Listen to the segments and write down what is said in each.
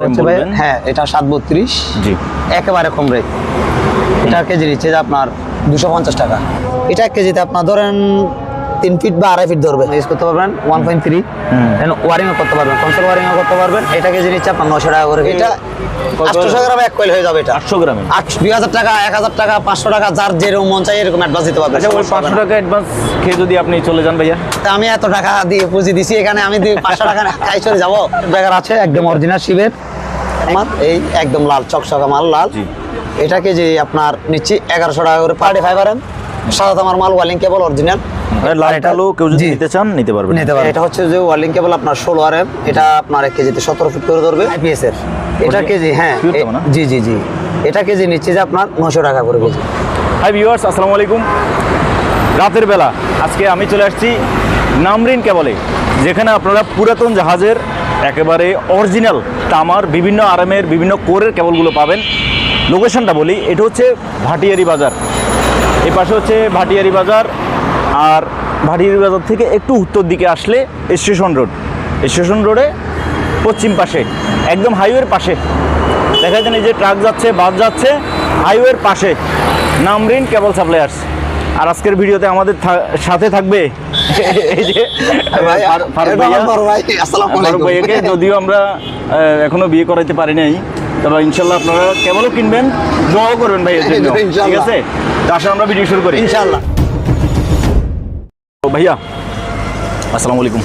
হ্যাঁ এটা সাত বত্রিশ জি। একেবারে কম রেট এটা কেজি নিচ্ছে আপনার দুশো পঞ্চাশ টাকা। এটা কেজিতে আপনার ধরেন তিন ফিট বা আড়াই ফিট ধরবে। ইউজ করতে পারবেন ওয়ান পয়েন্ট থ্রি ওয়ারিংও করতে পারবেন কনসোল ওয়ারিংও করতে পারবেন। এটা কেজি নিচ্ছে আপনার নশো টাকা করে। এটা কত? আটশোশো গ্রাম এক কয়েল হয়ে যাবে এটা। আটশো গ্রামে? আটশো দুই হাজার টাকা এক হাজার টাকা পাঁচশো টাকা যার যেরকম মন চাই এরকম অ্যাডভান্স দিতে পারবেন। আচ্ছা ওই পাঁচশো টাকা অ্যাডভান্স খেয়ে যদি আপনি চলে যান ভাইয়া? তা আমি এত টাকা দিয়ে পুঁজি দিছি এখানে আমি পাঁচশো টাকা খাই চলে যাব। বেকার আছে একদম অরিজিনাল শিবের। আমার এই একদম লাল চকচকা মাল লাল। জি। এটা কেজি আপনার নিচ্ছি এগারোশো টাকা করে পার্টি ফাইভ আরেন সাদা তামার মাল ওয়ালিং কেবল অরিজিনাল লাল কেউ যদি নিতে চান নিতে পারবেন। নিতে এটা হচ্ছে যে ওয়ালিং কেবল আপনার ষোলো আর এটা আপনার এক কেজিতে সতেরো ফিট করে ধরবে। আইপিএস এর। এটা কেজি হ্যাঁ? জি জি জি। এটা কেজি নিচ্ছে যে আপনার নশো টাকা করে কেজি। হাই ভিউয়ার্স আসসালামু আলাইকুম। রাতের বেলা আজকে আমি চলে আসছি নামরিন কেবলে যেখানে আপনারা পুরাতন জাহাজের একেবারে অরিজিনাল তামার বিভিন্ন আরামের বিভিন্ন কোরের কেবলগুলো পাবেন। লোকেশনটা বলি, এটা হচ্ছে ভাটিয়ারি বাজার। এই পাশে হচ্ছে ভাটিয়ারি বাজার, আর ভাটিয়ারি বাজার থেকে একটু উত্তর দিকে আসলে স্টেশন রোড। স্টেশন রোডে পশ্চিম পাশে, একদম হাইওয়ের পাশে। দেখা যাচ্ছে যে ট্রাক যাচ্ছে, বাস যাচ্ছে হাইওয়ের পাশে। নামরিন কেবল সাপ্লায়ার্স আর আজকের ভিডিওতে আমাদের সাথে থাকবে এই যে। ভাইয়াকে যদিও আমরা এখনও বিয়ে করাইতে পারি নাই তবে ইনশাল্লাহ আপনারা কেবলও কিনবেন দোয়াও করবেন ভাই জন্য। ঠিক আছে? তো আসলে আমরা ভিডিও শুরু করি। ইনশাল্লাহ। ভাইয়া আসসালামু আলাইকুম।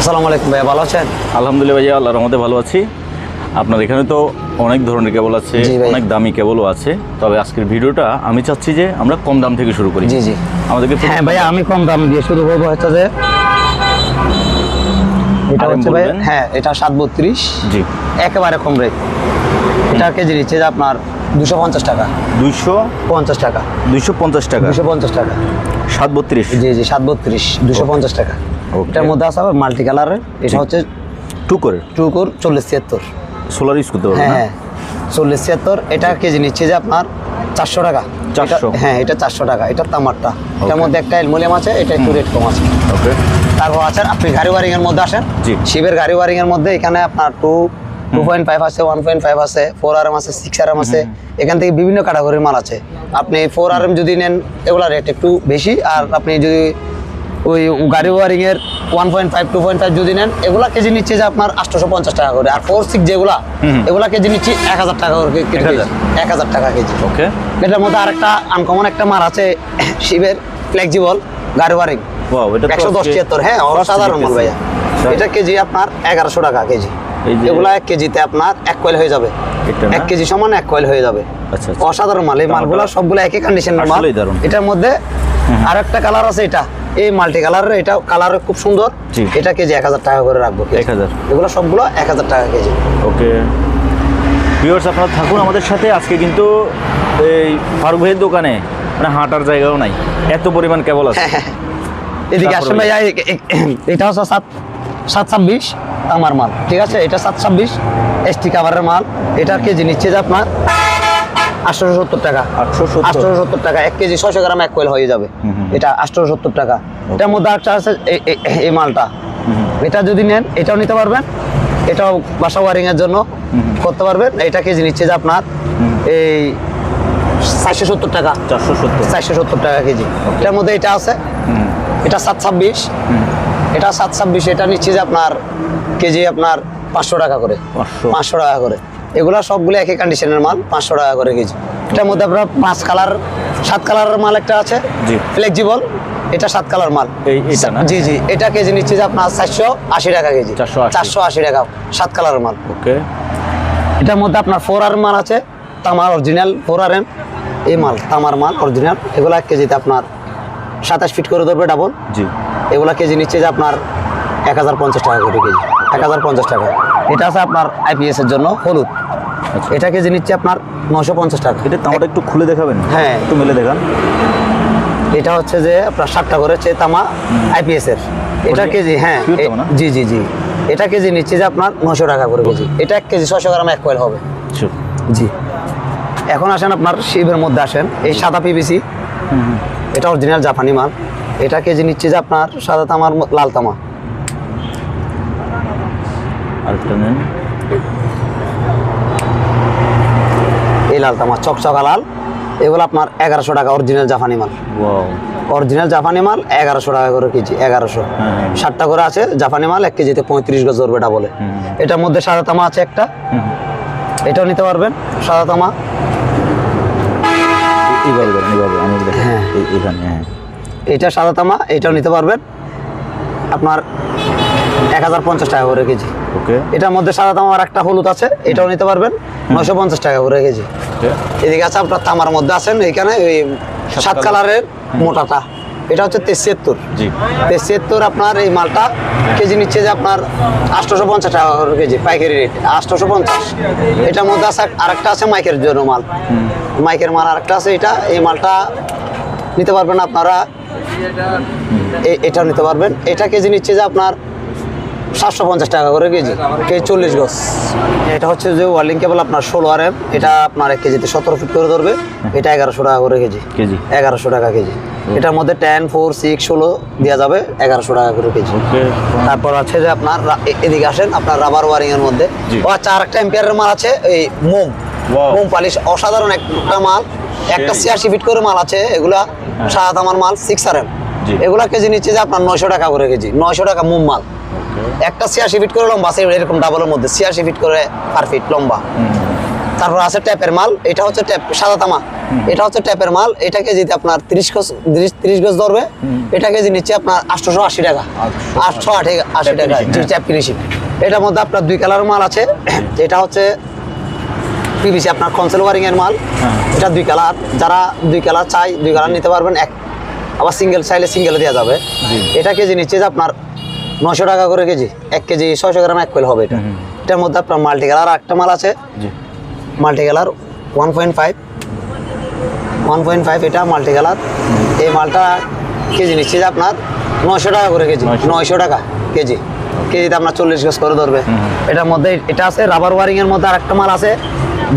আসসালামু আলাইকুম ভাইয়া ভালো আছেন? আলহামদুলিল্লাহ ভাইয়া আল্লাহ রহমতে ভালো আছি। আপনার এখানে তো অনেক ধরনের কেবল আছে অনেক দামি কেবলও আছে। তবে আজকের ভিডিওটা আমি চাচ্ছি যে আমরা কম দাম থেকে শুরু করি। জি জি। আমাদেরকে হ্যাঁ ভাইয়া আমি কম দাম দিয়ে শুরু করব হচ্ছে যে এটা হচ্ছে ভাই হ্যাঁ এটা সাত বত্রিশ। জি। একেবারে কম রেট এটা কেজি নিচ্ছে যে আপনার দুশো পঞ্চাশ টাকা। দুইশো পঞ্চাশ টাকা। দুইশো পঞ্চাশ টাকা। দুশো পঞ্চাশ টাকা। সাত বত্রিশ। জি জি সাত বত্রিশ দুশো পঞ্চাশ টাকা. এটার মধ্যে আছে আবার মাল্টি কালারের এটা হচ্ছে টু করে টু কোর চল্লিশ ছিয়াত্তর। সোলার ইউজ করতে পারবেন হ্যাঁ হ্যাঁ। চল্লিশ ছিয়াত্তর এটা কেজি নিচ্ছে যে আপনার চারশো টাকা। 400 এটা- হ্যাঁ এটা চারশো টাকা এটা তামারটা। এটার মধ্যে একটা অ্যালমোনিয়াম আছে এটা একটু রেট কম আছে। ওকে তারপর আছেন আপনি গাড়ি ওয়ারিং এর মধ্যে আসেন। জি। শিবের গাড়ি ওয়ারিং এর মধ্যে এখানে আপনার টু টু পয়েন্ট ফাইভ আছে ওয়ান পয়েন্ট ফাইভ আছে ফোর আর এম আছে সিক্স আর এম আছে এখান থেকে বিভিন্ন ক্যাটাগরির মাল আছে। আপনি ফোর আর এম যদি নেন এগুলা রেট একটু বেশি। আর আপনি যদি ওই গাড়ি ওয়ারিং এর one point five two point five যদি নেন এগুলা কেজি নিচ্ছে যে আপনার আটশোশো পঞ্চাশ টাকা করে। আর ফোর সিক্স যেগুলা এগুলা কেজি নিচ্ছি এক হাজার টাকা করে এক হাজার? টাকা কেজি। ওকে। এটার মধ্যে আরেকটা আনকমন একটা মাল আছে শিবের ফ্লেক্সিবল গাড়ি ওয়ারিং। একশো দশ ছিয়াত্তর হ্যাঁ অসাধারণ মাল। ভাইয়া। এটা কেজি আপনার এগারোশো টাকা কেজি। এগুলা এক কেজিতে আপনার এক কয়েল হয়ে যাবে। এক কেজি সমান এক কয়েল হয়ে যাবে। আচ্ছা, আচ্ছা। অসাধারণ মাল এই মালগুলো সবগুলো একই কন্ডিশনের মাল। এটার মধ্যে আর একটা কালার আছে এটা। এই মাল্টি কালারের এটা কালার খুব সুন্দর। এটা কেজি এক হাজার টাকা করে রাখব কেজি। 1000 এগুলো সবগুলো এক হাজার টাকা কেজি। ওকে। ভিউয়ার্স আপনারা থাকুন আমাদের সাথে। আজকে কিন্তু এই ফারুক ভাইয়ের দোকানে মানে হাঁটার জায়গাও নাই। এত পরিমাণ কেবল আছে। এদিকে আসলে আসেন ভাইয়া এ- এ- এটা হচ্ছে সাত সাত ছাব্বিশ আমার মাল ঠিক আছে? এটা সাত ছাব্বিশ এসটি কাভারের মাল। এটার কেজি নিচ্ছে যে আপনার আটশোশো সত্তর টাকা। 870 আটশোশো সত্তর টাকা এক কেজি ছয়শো গ্রাম এক কোয়েল হয়ে যাবে। এটা আটশোশো সত্তর টাকা। এটার মধ্যে একটা আছে এই- মালটা। এটা যদি নেন এটাও নিতে পারবেন। এটাও বাসা ওয়ারিং এর জন্য করতে পারবেন। এটা কেজি নিচ্ছে যে আপনার এই চারশো সত্তর টাকা। চারশো সত্তর। চারশো সত্তর টাকা কেজি। এটার মধ্যে এটা আছে। এটা সাত ছাব্বিশ। এটা সাত ছাব্বিশ এটা নিচ্ছে যে আপনার কেজি আপনার পাঁচশো টাকা করে। পাঁচশো টাকা করে। এগুলা সবগুলো একই কন্ডিশনের মাল পাঁচশো টাকা করে কেজি। এটার মধ্যে আপনার পাঁচ কালার সাত কালারের মাল একটা আছে জি। ফ্লেক্সিবল এটা সাত কালার মাল। জি জি এটা কেজি নিচ্ছে যে আপনার চারশো আশি টাকা কেজি। 480 চারশো আশি টাকা সাত কালারের মাল। ওকে। এটার মধ্যে আপনার ফোর আর মাল আছে তামার অরিজিনাল ফোর আর এম এই মাল তামার মাল অরিজিনাল এগুলো এক কেজিতে আপনার সাতাশ ফিট করে ধরবে ডাবল জি। এগুলো কেজি নিচ্ছে যে আপনার এক হাজার পঞ্চাশ টাকা করে কেজি এক হাজার পঞ্চাশ টাকা। এটা আছে আপনার আইপিএস এর জন্য হলুদ। এটা কেজি নিচ্ছে আপনার নশো পঞ্চাশ টাকা। এটা তামাটা একটু খুলে দেখাবেন? হ্যাঁ। একটু মেলে দেখান। এটা হচ্ছে যে আপনার সাতটা করে হচ্ছে তামা আইপিএস এর। এটা কেজি হ্যাঁ? জি জি জি। এটা কেজি নিচ্ছে যে আপনার নশো টাকা করে কেজি। এটা এক কেজি ছশো গ্রাম এক কয়েল হবে। জি। এখন আসেন আপনার শিবের মধ্যে আসেন। এই সাদা পিবিসি এটা অরিজিনাল জাপানি মাল। এটা কেজি নিচ্ছে যে আপনার সাদা তামার লাল তামা। আরেকটা নেন। লাল তামা চকচকা লাল এগুলো আপনার এগারোশো টাকা অরিজিনাল জাপানি মাল। অরিজিনাল জাপানি মাল এগারোশো টাকা করে কেজি এগারোশো। হ্যাঁ। ষাটটা করে আছে জাপানি মাল এক কেজিতে পঁয়ত্রিশ গজ ধরবে এটা বলে। এটার মধ্যে সাদা তামা আছে একটা। এটাও নিতে পারবেন সাদা তামা। হ্যাঁ। হ্যাঁ। এটা সাদা তামা এটাও নিতে পারবেন। আপনার এক হাজার পঞ্চাশ টাকা করে কেজি। ওকে এটার মধ্যে সাদা তামা আর একটা হলুদ আছে এটাও নিতে পারবেন নয়শো পঞ্চাশ টাকা করে কেজি। এদিকে আছে আপনার তামার মধ্যে আছেন এখানে ওই সাত কালারের মোটাটা। এটা হচ্ছে তেছিয়াত্তর জি। তেছিয়াত্তর আপনার এই মালটা কেজি নিচ্ছে যে আপনার আটশোশো পঞ্চাশ টাকা কেজি পাইকারি রেট আটশোশো পঞ্চাশ। এটার মধ্যে আছে আরেকটা আছে মাইকের জন্য মাল। মাইকের মাল আরেকটা আছে এটা এই মালটা নিতে পারবেন আপনারা। এটাও নিতে পারবেন। এটা কেজি নিচ্ছে যে আপনার সাতশো পঞ্চাশ টাকা করে কেজি। কেজি চল্লিশ গজ। এটা হচ্ছে যে ওয়ার্লিং কেবল আপনার ষোলো আর এম। এটা আপনার এক কেজিতে সতেরো ফিট করে ধরবে। এটা এগারোশো টাকা করে কেজি। কেজি? এগারোশো টাকা কেজি। এটার মধ্যে টেন ফোর সিক্স ষোলো দেওয়া যাবে এগারোশো টাকা করে কেজি। তারপর আছে যে আপনার এদিকে আসেন আপনার রাবার ওয়ারিং এর মধ্যে। ও আচ্ছা আরেকটা এম্পিয়ারের মাল আছে এই মোম. মোম পালিশ অসাধারণ একটা মাল। একটা ছিয়াশি ফিট করে মাল আছে এগুলা সাত আমার মাল সিক্স আর এম। এগুলা কেজি নিচ্ছে যে আপনার নয়শো টাকা করে কেজি নয়শো টাকা মোম মাল। একটা ছিয়াশি ফিট করে লম্বা আছে এরকম ডাবলের মধ্যে ছিয়াশি ফিট করে পার ফিট লম্বা। তারপর আছে ট্যাপের মাল এটা হচ্ছে ট্যাপ সাদা তামা। এটা হচ্ছে ট্যাপের মাল এটা কেজিতে আপনার তিরিশ গজ তিরিশ গজ ধরবে। এটা কেজি নিচ্ছে আপনার আটশোশো আশি টাকা। আটশো আশি আশি টাকা finishing, জি হ্যাঁ। ট্যাপ এটার মধ্যে আপনার দুই কালার মাল আছে। এটা হচ্ছে পিভিসি আপনার কনসেল ওয়ারিং এর মাল। হ্যাঁ। এটা দুই কালার। যারা দুই কালার চাই দুই কালার নিতে পারবেন এক। আবার সিঙ্গেল চাইলে সিঙ্গেল দেওয়া যাবে। জি। এটা কেজি নিচ্ছে যে আপনার নশো টাকা করে কেজি এক কেজি ছয়শো গ্রাম এক কোয়েল হবে এটা। এটার মধ্যে আপনার মাল্টি কালার একটা মাল আছে। Multi colour one point five one point five এটা মাল্টি কালার এই মালটা কেজি নিচ্ছে যে আপনার নশো টাকা করে কেজি নয়শো। টাকা কেজি। কেজিতে আপনার চল্লিশ গজ করে ধরবে। এটার মধ্যে এটা আছে রাবার ওয়ারিং এর মধ্যে আরেকটা মাল আছে।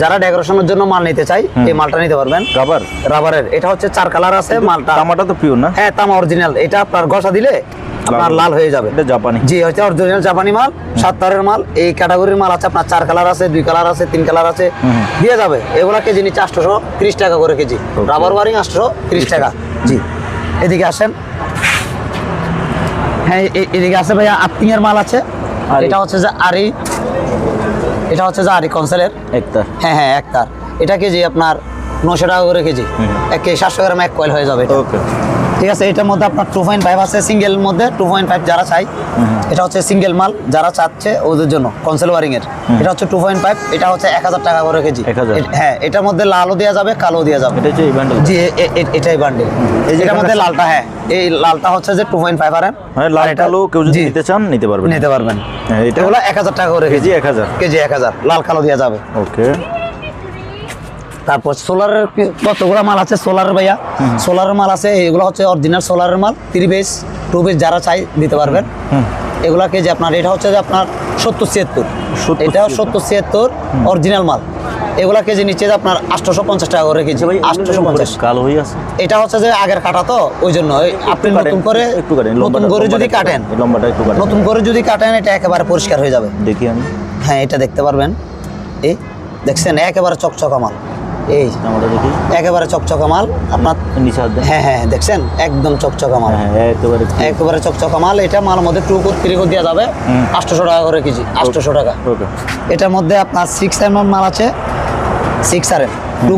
যারা ডেকোরেশনের জন্য মাল নিতে চাই এই মালটা নিতে পারবেন। রাবার রাবারের এটা হচ্ছে চার কালার আছে মালটা। তামাটা তো পিওর না? হ্যাঁ তামা অরিজিনাল এটা আপনার ঘষা দিলে আপনার লাল হয়ে যাবে। এটা জাপানি। জি হচ্ছে অরিজিনাল জাপানি মাল সাত তারের মাল। এই ক্যাটাগরির মাল আছে আপনার চার কালার আছে দুই কালার আছে তিন কালার আছে। দিয়ে যাবে। এগুলা কেজি নিচ্ছে আটশোশো তিরিশ টাকা করে কেজি। রাবার ওয়ারিং আটশোশো তিরিশ টাকা। জি। এদিকে আসেন। হ্যাঁ এদিকে আছে ভাইয়া মাল আছে। এটা হচ্ছে যে আরি। এটা হচ্ছে যে আরি কনসেলের একটা হ্যাঁ হ্যাঁ একটার এটা কেজি আপনার নশো টাকা করে কেজি। এক কেজি সাতশো গ্রাম এক কয়েল হয়ে যাবে ওকে ঠিক আছে এটার মধ্যে আপনার টু পয়েন্ট ফাইভ আছে সিঙ্গেল মধ্যে টু পয়েন্ট ফাইভ যারা চাই এটা হচ্ছে সিঙ্গেল মাল যারা চাচ্ছে ওদের জন্য কনসেল ওয়ারিং এর। এটা হচ্ছে টু পয়েন্ট ফাইভ এটা হচ্ছে এক হাজার টাকা করে কেজি। হ্যাঁ এটার মধ্যে লালও দেওয়া যাবে কালো দেওয়া যাবে। জি এটাই বান্ডেল এটার মধ্যে লালটা হ্যাঁ এই লালটা হচ্ছে যে টু পয়েন্ট ফাইভ আর মানে লাল কালো কেউ যদি নিতে চান নিতে পারবেন। নিতে পারবেন। হ্যাঁ, এটা এগুলো এক হাজার টাকা করে কেজি কেজি। এক হাজার। কেজি এক হাজার লাল কালো দেওয়া যাবে। ওকে। তারপর সোলারের কতগুলো মাল আছে? সোলারের ভাইয়া। সোলারের মাল আছে এগুলো হচ্ছে অরিজিনাল সোলারের মাল। থ্রি বেস টু বেস যারা চাই দিতে পারবেন। এগুলা যে আপনার এটা হচ্ছে যে আপনার সত্তর ছিয়াত্তর। এটা সত্তর ছিয়াত্তর অরিজিনাল মাল। এগুলা কেজি নিচ্ছে যে আপনার আটশোশো পঞ্চাশ টাকা করে কেজি। আটশোশো পঞ্চাশ কালো হয়ে আছে। এটা হচ্ছে যে আগের কাটা তো ওই জন্য। আপনি নতুন করে একটু কাটেন নতুন করে যদি কাটেন কাটেন, লম্বাটা একটু কাটেন। নতুন করে যদি কাটেন এটা একেবারে পরিষ্কার হয়ে যাবে। দেখি আমি। হ্যাঁ এটা দেখতে পারবেন। এই দেখছেন একেবারে চকচকা মাল। এই আমরা দেখি। একেবারে চকচকা মাল। আপনার নিচে হ্যাঁ হ্যাঁ দেখছেন? একদম চকচকা মাল। হ্যাঁ হ্যাঁ, একেবারে একেবারে চকচকা মাল। এটা মাল মধ্যে টু কোট থ্রি কোট দেওয়া যাবে। আটশোশো টাকা করে কেজি আটশোশো টাকা। এটার মধ্যে আপনার সিক্স এম মাল আছে। সিক্স আর এম টু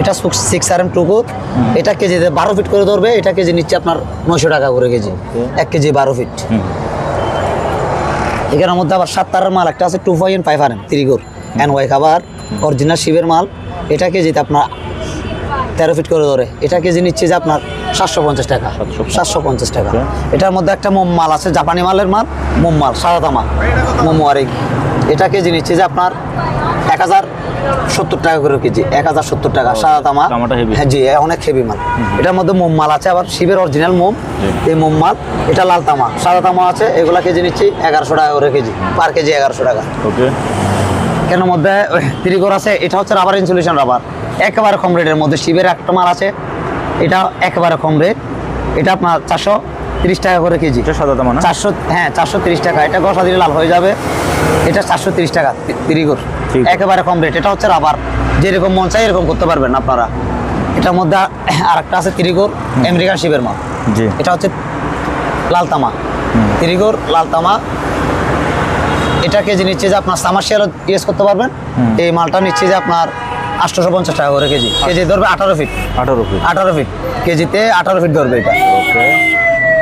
এটা six R M two core এটা কেজিতে বারো ফিট করে ধরবে। এটা কেজি নিচ্ছে আপনার নয়শো টাকা করে কেজি। এক কেজি বারো ফিট। এখানের মধ্যে আবার সাত তারের মাল একটা আছে two point five R M ত্রিগোর অ্যান্ড ওয়াই খাবার অরিজিনাল শিবের মাল। এটা কেজিতে আপনার তেরো ফিট করে ধরে। এটা কেজি নিচ্ছে যে আপনার সাতশো পঞ্চাশ টাকা। সাতশো পঞ্চাশ। টাকা। এটার মধ্যে একটা মোম মাল আছে জাপানি মালের মাল মোম মাল সাদা তামা মোমো আরেক এটা কেজি নিচ্ছে যে আপনার এক হাজার সত্তর টাকা করে কেজি এক হাজার সত্তর টাকা সাদা তামা হ্যাঁ জি অনেক হেভি মাল। এটার মধ্যে মোম মাল আছে আবার শিবের অরিজিনাল মোম। এই মোম মাল এটা লাল তামা সাদা তামা আছে এগুলা কেজি নিচ্ছি এগারোশো টাকা করে কেজি পার কেজি এগারোশো টাকা। ওকে। কেন মধ্যে ত্রিগোর আছে এটা হচ্ছে রাবার ইনসুলেশন রাবার একেবারে কম রেটের মধ্যে শিবের একটা মাল আছে। এটা একেবারে কম রেট এটা আপনার চারশো তিরিশ টাকা করে কেজি। চারশো হ্যাঁ চারশো তিরিশ টাকা। এটা গসা দিলে লাল হয়ে যাবে। এটা চারশো তিরিশ টাকা ত্রিগোর একেবারে কম রেট এটা হচ্ছে রাবার যেরকম মন চাই এরকম করতে পারবেন আপনারা। এটার মধ্যে আর একটা আছে ত্রিগোর আমেরিকান শিবের মাল। এটা হচ্ছে লাল তামা। ত্রিগোর লাল তামা এটা কেজি নিচ্ছে যে আপনার সামার্শিয়াল ইউজ করতে পারবেন এই মালটা নিচ্ছে যে আপনার আটশোশো পঞ্চাশ টাকা করে কেজি। কেজি ধরবে আঠারো ফিট আঠারো ফিট আঠারো ফিট কেজিতে আঠারো ফিট ধরবে এটা।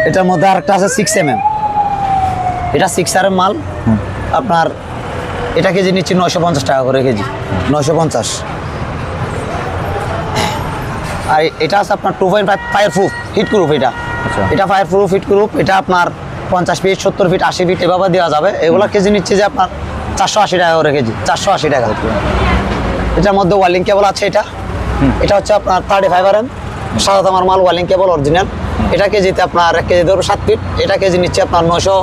এটার মধ্যে আরেকটা আছে সিক্স এম এম এটা সিক্স আর এম মাল আপনার এটা কেজি নিচ্ছি নয়শো পঞ্চাশ টাকা করে কেজি। নয়শো পঞ্চাশ। আর এটা আছে আপনার two point five fireproof heatproof এটা। আচ্ছা। এটা ফায়ার প্রুফ হিট প্রুফ এটা আপনার পঞ্চাশ ফিট সত্তর ফিট আশি ফিট এভাবে দেওয়া যাবে। এগুলো কেজি নিচ্ছে যে আপনার চারশো আশি টাকা করে কেজি চারশো আশি টাকা। এটার মধ্যে ওয়ালিং কেবল আছে এটা। এটা হচ্ছে আপনার থার্টি ফাইভ আর এম সাদা তামার মাল ওয়ালিং কেবল অরিজিনাল এটা কেজিতে আপনার এক কেজি ধরুন সাত ফিট এটা কেজি নিচ্ছে আপনার নশো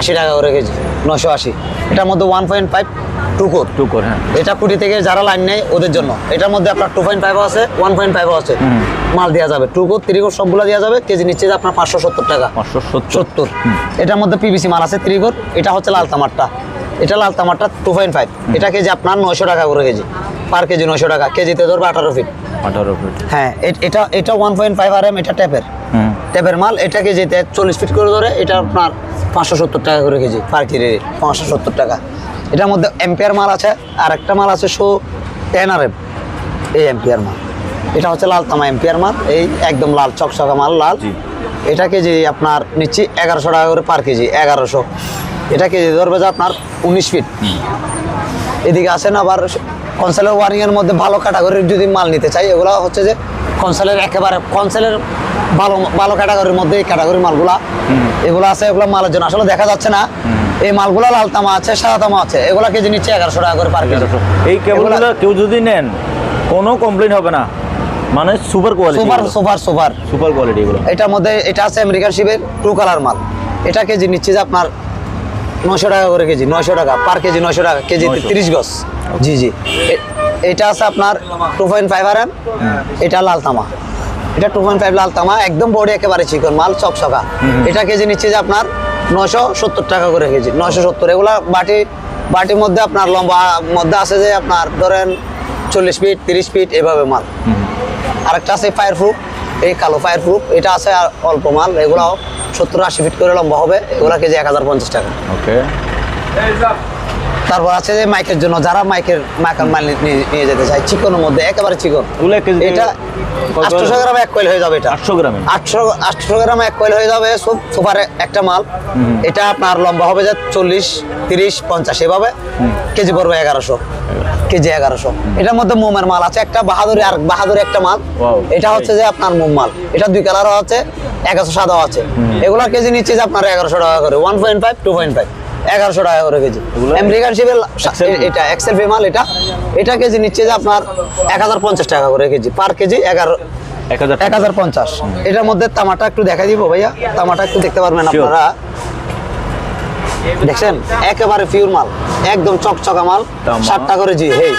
আশি টাকা করে কেজি নশো আশি। এটার মধ্যে one point five two core two core হ্যাঁ। এটা কুটি থেকে যারা লাইন নেয় ওদের জন্য। এটার মধ্যে আপনার টু পয়েন্ট ফাইভ আছে ওয়ান পয়েন্ট ফাইভ আছে। মাল দেওয়া যাবে। টু কোর থ্রি কোর সবগুলো দেওয়া যাবে। কেজি নিচ্ছে আপনার পাঁচশো সত্তর টাকা। পাঁচশো সত্তর। এটার মধ্যে পিবিসি মাল আছে ত্রিগোর এটা হচ্ছে লাল তামারটা। এটা লাল তামারটা টু পয়েন্ট ফাইভ এটা কেজি আপনার নয়শো টাকা করে কেজি। পার কেজি নয়শো টাকা। কেজিতে ধরবে আঠারো ফিট আঠারো ফিট হ্যাঁ এটা এটা one point five R M এটা ট্যাপের ট্যাপের মাল এটা কেজিতে চল্লিশ ফিট করে ধরে এটা আপনার পাঁচশো সত্তর টাকা করে কেজি। পার কেজি পাঁচশো সত্তর টাকা। এটার মধ্যে এম্পিয়ার মাল আছে আর একটা মাল আছে শো টেন আর এম এই এম্পিয়ার মাল। এটা হচ্ছে লাল তামা এম্পিয়ার মাল এই একদম লাল চকচকা মাল লাল। এটা কেজি আপনার নিচ্ছি এগারোশো টাকা করে পার কেজি এগারোশো। এটা কেজি ধরবে যে আপনার উনিশ ফিট। এদিকে আসেন আবার কনসেলের ওয়ারিং এর মধ্যে ভালো ক্যাটাগরির যদি মাল নিতে চাই এগুলো হচ্ছে যে কনসেলের একেবারে কনসেলের ভালো ভালো ক্যাটাগরির মধ্যে এই ক্যাটাগরির মালগুলা এগুলো আছে এগুলো মালের জন্য। আসলে দেখা যাচ্ছে না এই মালগুলো লাল তামা আছে সাদা তামা আছে এগুলা কেজি নিচ্ছে এগারোশো টাকা করে পার কেজি। এই কেবলগুলো কেউ যদি নেন কোনো কমপ্লেন হবে না। মানে super quality super super super super quality এগুলো। এটার মধ্যে এটা আছে আমেরিকান শিবের টু কালার মাল। এটা কেজি নিচ্ছে যে আপনার নশো টাকা করে কেজি নয়শো টাকা পার কেজি নয়শো টাকা কেজি তিরিশ গজ। জি জি। এটা আছে আপনার two point five R M এটা লাল তামা। এটা টু পয়েন্ট ফাইভ লাল তামা একদম বডি একেবারে চিকন মাল চকচকা। এটা কেজি নিচ্ছে যে আপনার নশো সত্তর টাকা করে কেজি নশো সত্তর। এগুলা বাটি বাটির মধ্যে আপনার লম্বা মধ্যে আছে যে আপনার ধরেন চল্লিশ ফিট তিরিশ ফিট এভাবে মাল। আরেকটা আছে ফায়ার প্রুফ এই কালো ফায়ার প্রুফ এটা আছে আর অল্প মাল এগুলাও সত্তর আশি ফিট করে লম্বা হবে এগুলা কেজি এক হাজার পঞ্চাশ টাকা। ওকে। তারপর আছে যে মাইকের জন্য যারা মাইকের মাইকের মাল নিয়ে নিয়ে যেতে চায় চিকনের মধ্যে একেবারে চিকন। এটা আটশোশো গ্রাম এক কয়েল হয়ে যাবে এটা। আটশো গ্রামে? আটশো আটশো গ্রাম এক কয়েল হয়ে যাবে সু- সুপারে একটা মাল। এটা আপনার লম্বা হবে যে চল্লিশ তিরিশ পঞ্চাশ এভাবে। কেজি পড়বে এগারোশো। কেজি এগারোশো। এটার মধ্যে মোমের মাল আছে একটা বাহাদুরি আর বাহাদুরি একটা মাল। এটা হচ্ছে যে আপনার মোম মাল। এটা দুই কালারও আছে এগারোশো সাদাও আছে। এগুলোর কেজি নিচ্ছে যে আপনার এগারোশো টাকা করে one point five two point five এগারোশো টাকা করে কেজি। American XLV? এটা এক্সেল মাল এটা। এটা কেজি নিচ্ছে যে আপনার এক হাজার পঞ্চাশ টাকা করে কেজি। পার কেজি এগারো এক হাজার পঞ্চাশ এটার মধ্যে তামাটা একটু দেখা দিব ভাইয়া। তামাটা একটু দেখতে পারবেন. আপনারা। দেখছেন? একেবারে পিওর মাল। একদম চকচকা মাল। সাতটা করে জি হেই।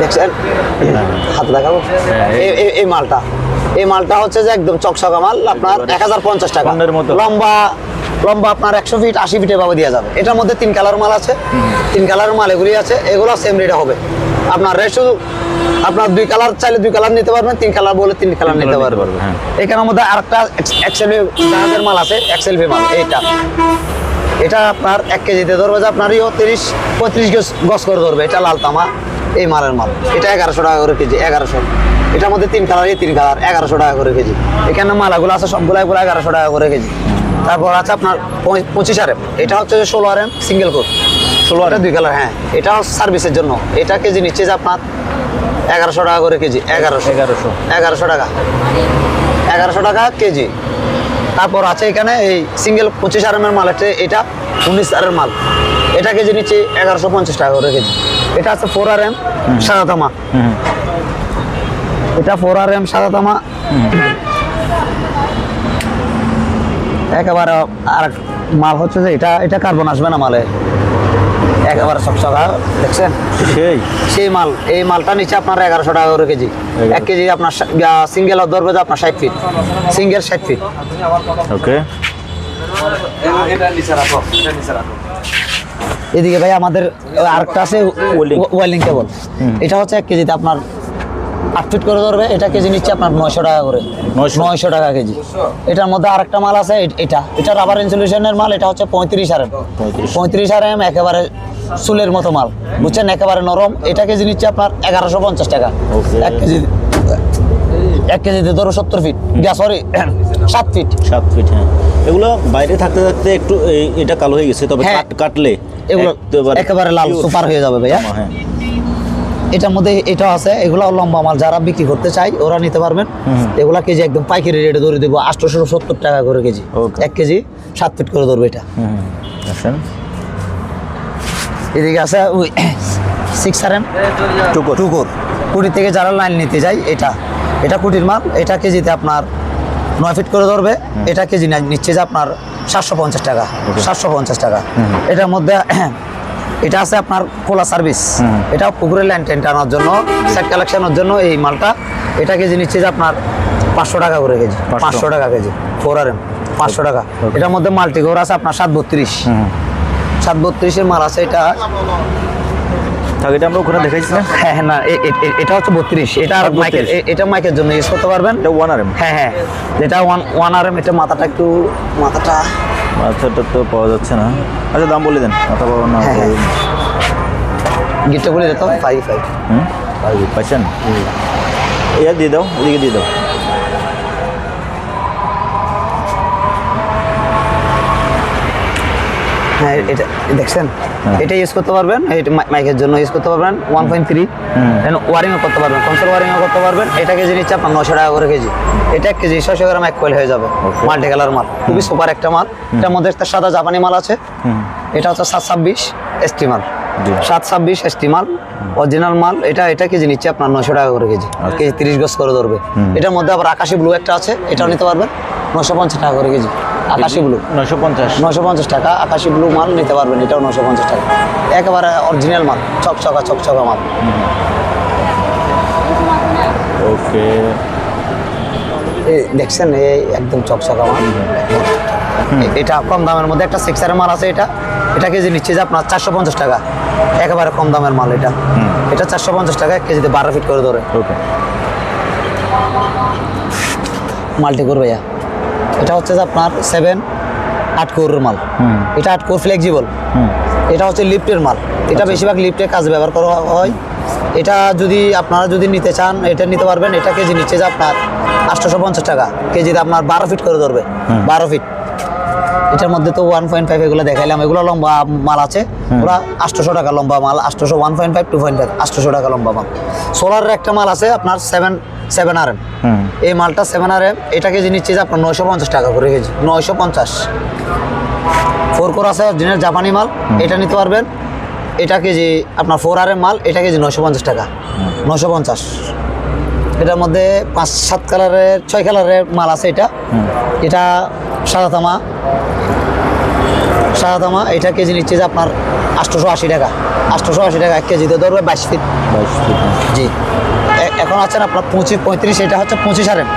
দেখছেন? হাত দেখাবো? হ্যাঁ, এই মালটা। এই মালটা হচ্ছে যে একদম চকচকা মাল আপনার এক হাজার পঞ্চাশ টাকা। লম্বা লম্বা আপনার একশো ফিট আশি ফিটে ভাবে দেওয়া যাবে। এটার মধ্যে তিন কালার মাল আছে। তিন কালার মাল এগুলি আছে। এগুলো সেম রেটে হবে। আপনার রেট শুধু আপনার দুই কালার চাইলে দুই কালার নিতে পারবেন তিন কালার বলে তিন কালার নিতে পারবেন। পারবে, হ্যাঁ। এখানের মধ্যে আরেকটা জাহাজের মাল আছে এক্সেল মাল এইটা। এটা আপনার এক কেজিতে ধরবে যে আপনার ইও তিরিশ পঁয়ত্রিশ গজ করে ধরবে। এটা লাল তামা এই মালের মাল। এটা এগারোশো টাকা করে কেজি এগারোশো। এটার মধ্যে তিন কালার তিন কালার এগারোশো টাকা করে কেজি। এখানে মালাগুলো আছে সবগুলো এগুলো এগারোশো টাকা করে কেজি। তারপর আছে আপনার পঁচিশ আর এম এটা হচ্ছে ষোলো আর এম সিঙ্গেল কোড ষোলো আর দুই কালার হ্যাঁ। এটা সার্ভিসের জন্য। এটা কেজি নিচ্ছে যে আপনার এগারোশো টাকা করে কেজি এগারোশো। এগারোশো। এগারোশো টাকা। এগারোশো টাকা কেজি। তারপর আছে এখানে এই সিঙ্গেল পঁচিশ আর এমের মাল আছে এটা উনিশ আরের মাল। এটা কেজি নিচ্ছে এগারোশো পঞ্চাশ টাকা করে কেজি। এটা আছে ফোর আর এম সাদা তামা। এটা ফোর আর এম সাদা তামা একেবারে আর মাল হচ্ছে যে এটা এটা কার্বন আসবে না মালে। একেবারে সকসকা দেখছেন? সেই। সেই মাল এই মালটা নিচে আপনার এগারোশো টাকা করে কেজি। এক কেজি আপনার সিঙ্গেল ধরবে যে আপনার ষাট ফিট সিঙ্গেল ষাট ফিট ওকে। এদিকে ভাই আমাদের আরেকটা আছে. ওয়েল্ডিং কেবল এটা হচ্ছে এক কেজিতে আপনার আট ফিট করে ধরবে এটা কেজি নিচ্ছে আপনার নয়শো টাকা করে। নয়শো? টাকা কেজি। এটার মধ্যে আরেকটা মাল আছে এটা এটা। রাবার ইনসুলেশনের মাল এটা হচ্ছে পঁয়ত্রিশ আর এম পঁয়ত্রিশ। আর এম একেবারে চুলের মতো মাল। বুঝছেন? একেবারে নরম। এটা কেজি নিচ্ছে আপনার এগারোশো পঞ্চাশ টাকা। এক কেজি এক কেজিতে ধরো সত্তর ফিট। সরি সাত ফিট। সাত ফিট হ্যাঁ। এগুলো বাইরে থাকতে থাকতে একটু এটা কালো হয়ে গেছে তবে হ্যাঁ। কাট কাটলে এগুলো একেবারে লাল সুপার হয়ে যাবে ভাইয়া। হ্যাঁ। এটার মধ্যে এটা আছে এগুলো লম্বা মাল যারা বিক্রি করতে চাই ওরা নিতে পারবেন। এগুলা কেজি একদম পাইকারি রেটে ধরে দেবো আটশোশো সত্তর টাকা করে কেজি। এক কেজি সাত ফিট করে ধরবে এটা। এদিকে আছে ওই সিক্স আর এম টুকর। টুকুর। কুড়ি থেকে যারা লাইন নিতে যায় এটা। এটা কুটির মাল এটা কেজিতে আপনার নয় ফিট করে ধরবে এটা কেজি নিচ্ছে যে আপনার সাতশো পঞ্চাশ টাকা। সাতশো পঞ্চাশ টাকা। এটার মধ্যে এটা আছে আপনার খোলা সার্ভিস এটা পুকুরের লাইন টেন টানার জন্য সেট কালেকশনের জন্য এই মালটা। এটা কেজি নিচ্ছে যে আপনার পাঁচশো টাকা করে কেজি। 500 পাঁচশো টাকা কেজি ফোর আর এম পাঁচশো টাকা। এটার মধ্যে মাল্টি ঘোর আছে আপনার সাত বত্রিশ। সাত বত্রিশের মাল আছে এটা। থাকে এটা আমরা ওখানে দেখাইছি না? হ্যাঁ হ্যাঁ না এটা হচ্ছে বত্রিশ এটা আর মাইকের এটা মাইকের জন্য ইউজ করতে পারবেন? এটা ওয়ান আর এম হ্যাঁ হ্যাঁ যেটা ওয়ান ওয়ান আর এম এটা মাথাটা একটু মাথাটা। মাথাটা তো পাওয়া যাচ্ছে না। আচ্ছা দাম বলে দেন। মাথা পাবো না হ্যাঁ, হ্যাঁ। গিটটা বলে দিত ফাইভ ফাইভ হুম পাইছেন? এর দিয়ে দাও এদিকে দিয়ে দাও। হ্যাঁ এটা দেখছেন? হ্যাঁ। এটা ইউজ করতে পারবেন এটা মাইকের জন্য ইউজ করতে পারবেন ওয়ান পয়েন্ট থ্রি ওয়ারিংও করতে পারবেন কনসোল ওয়ারিংও করতে পারবেন এটা কেজি নিচ্ছে আপনার নশো টাকা করে কেজি। এটা এক কেজি ছয়শো গ্রাম এক কোয়েল হয়ে যাবে. মাল্টি কালার মাল। খুবই সুপার একটা মাল। এটার মধ্যে একটা সাদা জাপানি মাল আছে। এটা হচ্ছে সাত ছাব্বিশ এসটি মাল। সাত ছাব্বিশ এসটি মাল অরিজিনাল মাল। এটা এটা কেজি নিচ্ছে আপনার নশো টাকা করে কেজি। কেজি তিরিশ গজ করে ধরবে। এটার মধ্যে আবার আকাশি ব্লু একটা আছে এটাও নিতে পারবেন নশো পঞ্চাশ টাকা করে কেজি। আকাশি ব্লু নয়শো পঞ্চাশ। নশো পঞ্চাশ টাকা আকাশি ব্লু মাল নিতে পারবেন এটাও নশো পঞ্চাশ টাকা। একেবারে অরিজিনাল মাল চকচকা চকচকা মাল। ওকে। দেখছেন এই একদম চকচকা মাল। এটা কম দামের মধ্যে একটা সিক্সারের মাল আছে এটা। এটা কেজি নিচ্ছে যে আপনার চারশো পঞ্চাশ টাকা। একেবারে কম দামের মাল এটা। এটা চারশো পঞ্চাশ টাকা কেজিতে বারো ফিট করে ধরে। মাল্টি কোর ভাইয়া? এটা হচ্ছে যে আপনার সেভেন আট কোরের মাল। এটা আট কোর ফ্লেক্সিবল এটা হচ্ছে লিফটের মাল। এটা বেশিরভাগ লিফটের কাজ ব্যবহার করা হয়। এটা যদি আপনারা যদি নিতে চান এটা নিতে পারবেন। এটা কেজি নিচ্ছে যে আপনার আটশোশো পঞ্চাশ টাকা। কেজিতে আপনার বারো ফিট করে ধরবে। বারো ফিট এটার মধ্যে তো ওয়ান পয়েন্ট ফাইভ এগুলো দেখাইলাম এগুলো লম্বা মাল আছে। ওরা আটশোশো টাকা লম্বা মাল আটশোশো one point five two point five আটশোশো টাকা লম্বা মাল। সোলারের একটা মাল আছে আপনার seven seven R M hmm. এই মালটা সেভেন আর এম এটা কেজি নিচ্ছে যে আপনার নয়শো পঞ্চাশ টাকা করে কেজি নয়শো পঞ্চাশ। ফোর কোর আছে অরিজিনাল জাপানি মাল এটা নিতে পারবেন। এটা কেজি আপনার ফোর আর এম মাল এটা কেজি নয়শো পঞ্চাশ টাকা। নয়শো পঞ্চাশ। এটার মধ্যে পাঁচ সাত কালারের ছয় কালারের মাল আছে এটা। এটা সাদা তামা সাদা তামা এটা কেজি নিচ্ছে যে আপনার আটশোশো আশি টাকা। আটশোশো আশি টাকা এক কেজিতে ধরবে বাইশ ফিট। বাইশ ফিট। জি। এখন আছেন আপনার পঁচিশ পঁয়ত্রিশ এটা হচ্ছে পঁচিশ আরেন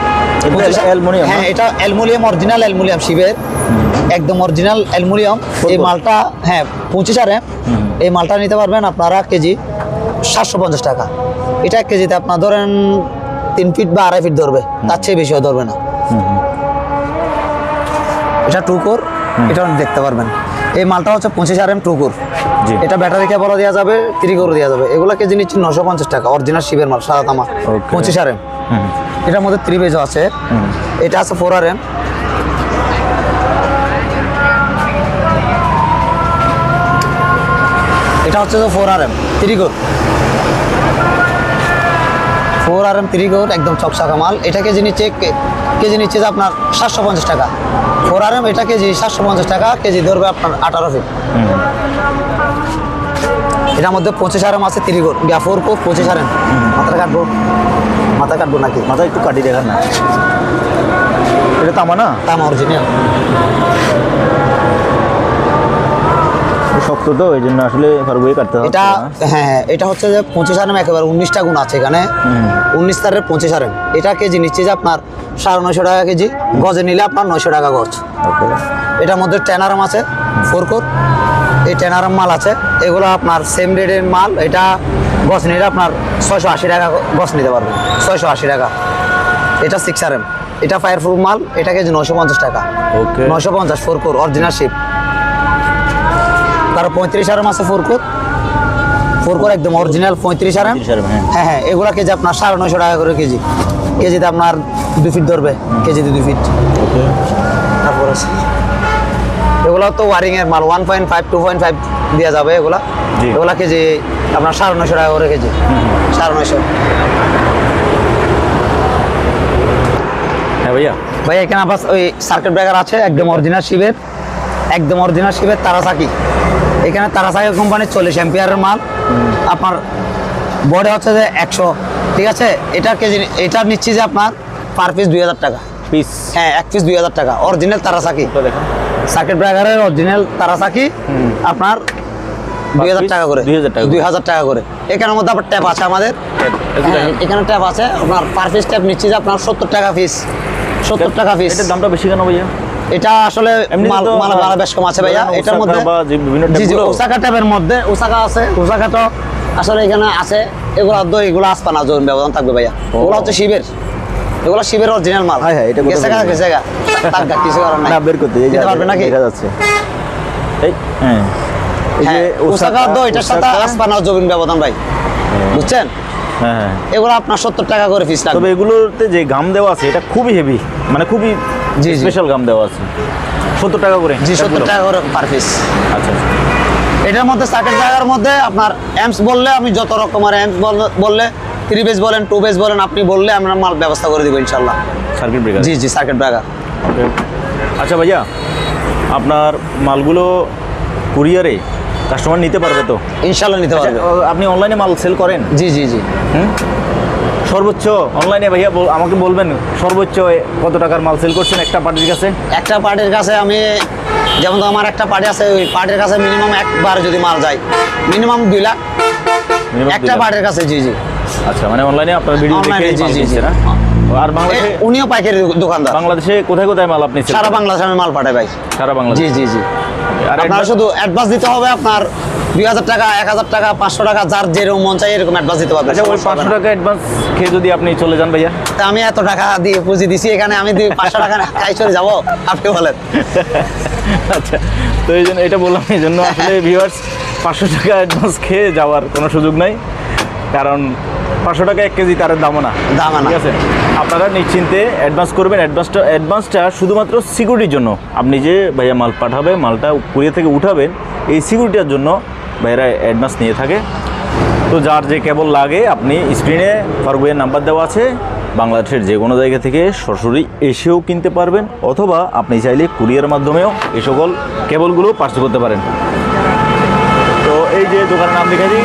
এটা হ্যাঁ এটা অ্যালমোনিয়াম অরিজিনাল অ্যালমোনিয়াম শিবের। একদম অরিজিনাল অ্যালমোনিয়াম। এই মালটা হ্যাঁ পঁচিশ আরে এই মালটা নিতে পারবেন আপনারা কেজি সাতশো পঞ্চাশ টাকা। এটা এক কেজিতে আপনার ধরেন তিন ফিট বা আড়াই ফিট ধরবে। তার চেয়ে বেশিও ধরবে না। এটা টু কোর এটা দেখতে পারবেন। এই মালটা হচ্ছে পঁচিশ আর এম টু কোর জি। এটা ব্যাটারি কেবলও দেওয়া যাবে থ্রি কোর দেওয়া যাবে। এগুলো কেজি নিচ্ছে নশো পঞ্চাশ টাকা অরিজিনাল শিবের মাল সাদা তামা পঁচিশ আর এম হুম। এটার মধ্যে থ্রি পেজও আছে। এটা আছে ফোর আর এম এটা হচ্ছে four R M three core four R M three core একদম চকচকা মাল। এটা কেজি নিচ্ছে কেজি নিচ্ছে যে আপনার সাতশো পঞ্চাশ টাকা। ফোর আর এম এটা কেজি সাতশো পঞ্চাশ টাকা কেজি ধরবে আপনার আঠারো ফিট। এটার মধ্যে পঁচিশ আর এম আছে থ্রি কোর গিয়া ফোর কোর পঁচিশ আর এম। মাথা কাটবো। মাথা কাটবো নাকি? মাথা একটু কাটি দেখান না। এটা তামা না? তামা অরিজিনাল শক্ত তো এই জন্য আসলে ফারুকই কাটতে হবে এটা হ্যাঁ হ্যাঁ এটা হচ্ছে যে পঁচিশ আরেম একেবারে উনিশটা গুণ আছে এখানে। উনিশ তারের পঁচিশ আরেম এটা কেজি নিচ্ছে যে আপনার সাড়ে নয়শো টাকা কেজি। গজে নিলে আপনার নয়শো টাকা গজ। এটার মধ্যে টেন আরাম আছে ফোর কোর এই আর মাল আছে। এগুলো আপনার সেম রেটের মাল এটা গছ নিলে আপনার ছয়শো আশি টাকা গছ নিতে পারবেন। ছয়শো আশি টাকা। এটা সিক্স আর এম এটা ফায়ার প্রুফ মাল এটা কেজি নশো পঞ্চাশ টাকা। নশো পঞ্চাশ ফোর কোর অরিজিনাল শিপ তার পঁয়ত্রিশ আর এম আছে ফোর কোর একদম অরিজিনাল পঁয়ত্রিশ আর এম 35 RM, হ্যাঁ। হ্যাঁ হ্যাঁ এগুলা কেজি আপনার সাড়ে নয়শো টাকা করে কেজি। কেজিতে আপনার দু ফিট ধরবে কেজিতে দু ফিট। তারপর আছে। এগুলো তো ওয়ারিং এর মাল one point five two point five দেওয়া যাবে এগুলা। জি। এগুলা কেজি আপনার সাড়ে নয়শো টাকা করে কেজি। সাড়ে নয়শো। হ্যাঁ ভাইয়া। ভাই এখানে আবার ওই সার্কিট ব্রেকার আছে একদম অরিজিনাল শিবের। একদম অরিজিনাল শিবের তারাসাকি এখানে তারাসাকি কোম্পানির চল্লিশ এম্পিয়ারের মাল। আপনার বডি হচ্ছে যে একশো। ঠিক আছে? এটা কেজি এটা নিচ্ছি যে আপনার পার পিস দুই হাজার টাকা। পিস হ্যাঁ এক পিস দুই হাজার টাকা। অরিজিনাল তারাসাকি দেখেন। সার্কিট ব্রেকারের অরিজিনাল তারাসাকি আপনার দুই হাজার টাকা করে। 2000 টাকা দুই হাজার টাকা করে। এখানের মধ্যে আবার ট্যাপ আছে আমাদের। হ্যাঁ, এখানে ট্যাপ আছে। আপনার পার পিস ট্যাপ নিচ্ছি যে আপনার সত্তর টাকা পিস সত্তর টাকা পিস দামটা বেশি কেন ভাইয়া? এটা আসলে মাল বেশ কম আছে ভাইয়া। এটার মধ্যে ওসাকা মধ্যে ওসাকা আছে ওসাকা তো আসলে এখানে আছে। এগুলো তো এগুলো আসবে না জোন ব্যবধান থাকবে ভাইয়া। ওগুলো হচ্ছে শিবের। এগুলো শিবের অরিজিনাল মাল। হ্যাঁ, হ্যাঁ, এটা গেছে গা গেছে গা। তার গা কিছু নাই। না বের করতে এই পারবে নাকি? দেখা যাচ্ছে। এই হ্যাঁ। এই যে হ্যাঁ ওসাকা তো এটার সাথে ওসাকা- আসবে না জমিন ব্যবধান ভাই। বুঝছেন? হ্যাঁ হ্যাঁ। এগুলো আপনার সত্তর টাকা করে পিস তবে লাগবে এগুলোতে যে গাম দেওয়া আছে এটা খুবই হেভি মানে খুবই। স্পেশাল গাম দেওয়া আছে। সত্তর টাকা করে। জি সত্তর টাকা করে পার পিস আচ্ছা আচ্ছা। এটার মধ্যে সার্কিট জায়গার মধ্যে আপনার এমস বললে আমি যত রকমের এমস বললে থ্রি বেস বলেন টু বেস বলেন আপনি বললে আমরা মাল ব্যবস্থা করে দিব ইনশাল্লাহ। সার্কিট ব্রেকার জি জি সার্কিট ব্রেকার ওকে আচ্ছা ভাইয়া আপনার মালগুলো কুরিয়ারে কাস্টমার নিতে পারবে তো? ইনশাল্লাহ নিতে আচ্ছা, পারবে। আপনি অনলাইনে মাল সেল করেন? জি জি জি। হুম? সর্বোচ্চ অনলাইনে ভাইয়া আমাকে বলবেন সর্বোচ্চ কত টাকার মাল সেল করছেন একটা পার্টির কাছে? একটা পার্টির কাছে আমি যেমন আমার একটা পার্টি আছে ওই পার্টির কাছে মিনিমাম একবার যদি মাল যায় মিনিমাম দুই লাখ। একটা পার্টির কাছে জি জি। আচ্ছা মানে অনলাইনে আপনার ভিডিও দেখে জি, জি, জি। না আর বাংলাদেশে উনিও পাইকারি দোকানদার। বাংলাদেশে কোথায় কোথায় মাল আপনি সারা? বাংলাদেশে আমি মাল পাঠাই ভাই। সারা বাংলাদেশ? জি জি জি। আর আপনার শুধু অ্যাডভান্স দিতে হবে আপনার দুই হাজার টাকা এক হাজার টাকা পাঁচশো টাকা যার যেরকম মন চাই এরকম অ্যাডভান্স দিতে পারবেন আচ্ছা ওই পাঁচশো টাকা। অ্যাডভান্স খেয়ে যদি আপনি চলে যান ভাইয়া? তা আমি এত টাকা দিয়ে পুঁজি দিছি এখানে আমি পাঁচশো টাকা খাই চলে যাব আপনি বলেন। আচ্ছা তো এই জন্য এটা বললাম এই জন্য আসলে ভিউয়ার্স পাঁচশো টাকা অ্যাডভান্স খেয়ে যাওয়ার কোনো সুযোগ নাই কারণ পাঁচশো টাকা এক কেজি তার দামও না। দাম না। ঠিক আছে? আপনারা নিশ্চিন্তে অ্যাডভান্স করবেন অ্যাডভান্সটা অ্যাডভান্সটা শুধুমাত্র সিকিউরিটির জন্য। আপনি যে ভাইয়া মাল পাঠাবে মালটা কুড়িয়ে থেকে উঠাবেন এই সিকিউরিটির জন্য ভাইয়েরা অ্যাডভান্স নিয়ে থাকে। তো যার যে কেবল লাগে, আপনি স্ক্রিনে ফারুকের নাম্বার দেওয়া আছে। বাংলাদেশের যে কোনো জায়গা থেকে সরাসরি এসেও কিনতে পারবেন, অথবা আপনি চাইলে কুরিয়ার মাধ্যমেও এ সকল কেবলগুলো পার্সেল করতে পারেন। তো এই যে দোকানের নাম দিই,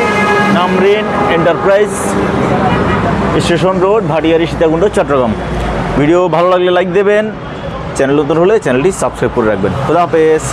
Namrin enterprise station road Bhatiari Sitakunda, Chattogram. Video ভালো লাগলে লাইক দেবেন চ্যানেল নতুন হলে চ্যানেলটি সাবস্ক্রাইব করে রাখবেন। খুদা হাফেজ।